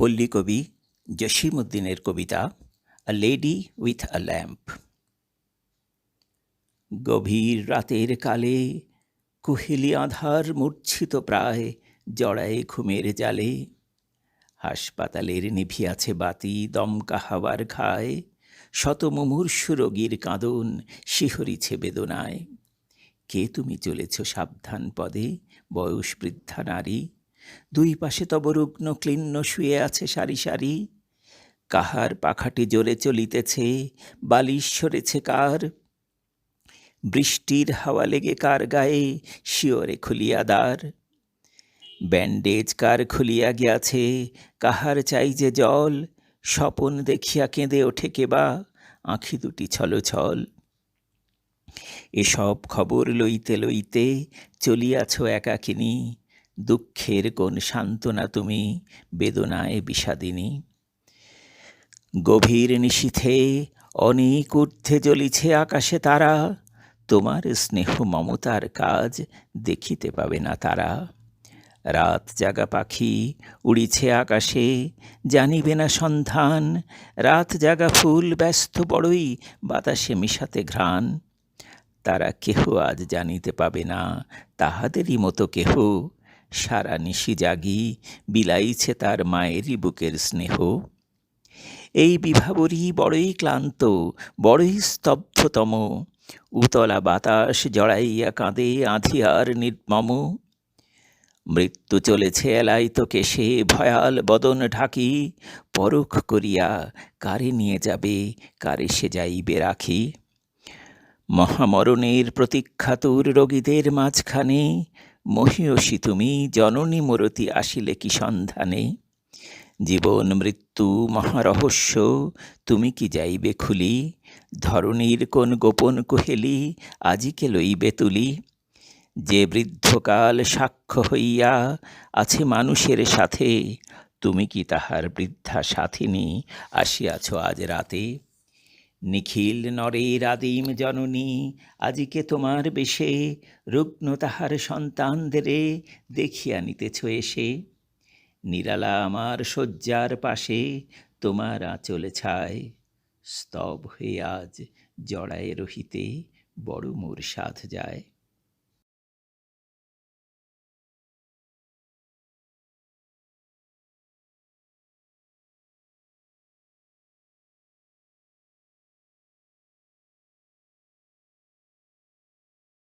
পল্লীকবি জসীমউদ্দিনের কবিতা a lady with a lamp গভীর রাতের কালে কুহেলি আধার মূর্ছিত প্রায় জড়ায় ঘুমের জালে। হাসপাতালের নিভিয়াছে বাতি দমকা হাওয়ার খায় শত মুমূর্ষু রোগীর কাঁদন শিহরিছে বেদনায়। কে তুমি চলেছ সাবধান পদে? বয়স বৃদ্ধা নারী। দুই পাশে তব রুগ্ন ক্লিন্ন শুয়ে আছে সারি সারি। কাহার পাখাটি জোরে চলিতেছে, বালিশ সরেছে কার? বৃষ্টির হাওয়া লেগে কার গায়ে? শিওরে খুলিয়া দ্বার। ব্যান্ডেজ কার খুলিয়া গিয়াছে? কাহার চাই যে জল? স্বপন দেখিয়া কেঁদে ওঠে কেবা আঁখি দুটি ছল ছল। এসব খবর লইতে লইতে চলিয়াছ একাকিনী। দুঃখের কোন সান্ত্বনা তুমি বেদনায় বিষাদিনী। গভীর নিশীথে অনেক ঊর্ধ্বে জ্বলিছে আকাশে তারা, তোমার স্নেহ মমতার কাজ দেখিতে পাবে না তারা। রাত জাগা পাখি উড়িছে আকাশে, জানিবে না সন্ধান। রাত জাগা ফুল ব্যস্ত বড়ই, বাতাসে মিশাতে ঘ্রাণ। তারা কেহ আজ জানিতে পাবে না, তাহাদেরই মতো কেহ সারা নিশি জাগি বিলাইছে তার মায়েরই বুকের স্নেহ। এই বিভাবরী বড়ই ক্লান্ত, বড়ই স্তব্ধতম। উতলা বাতাস জড়াইয়া কাঁদে আধিয়ার নির্মম। মৃত্যু চলেছে এলাই এলাইত কেশে ভয়াল বদন ঢাকি, পরখ করিয়া কারে নিয়ে যাবে, কারে সে যাইবে রাখি। মহামরণের প্রতীক্ষাতুর রোগীদের মাঝখানে মহিয়সী তুমি জননী মরতি আসিলে কি সন্ধানে? জীবন, মৃত্যু, মহারহস্য, তুমি কি যাইবে খুলি? ধরণীর কোন গোপন কুহেলি আজিকে লইবে তুলি? যে বৃদ্ধকাল সাক্ষ্য হইয়া আছে মানুষের সাথে, তুমি কি তাহার বৃদ্ধা সাথিনী আসিয়াছ আজ রাতে? নিখিল নরের আদিম জননী, আজিকে তোমার বেশে রুগ্ন তাহার সন্তানদেরে দেখিয়া নিতেছ এসে। নিরালা আমার শয্যার পাশে তোমার আঁচল ছায়। স্তব হয়ে আজ জড়ায় রহিতে বড় মোর সাধ যায়।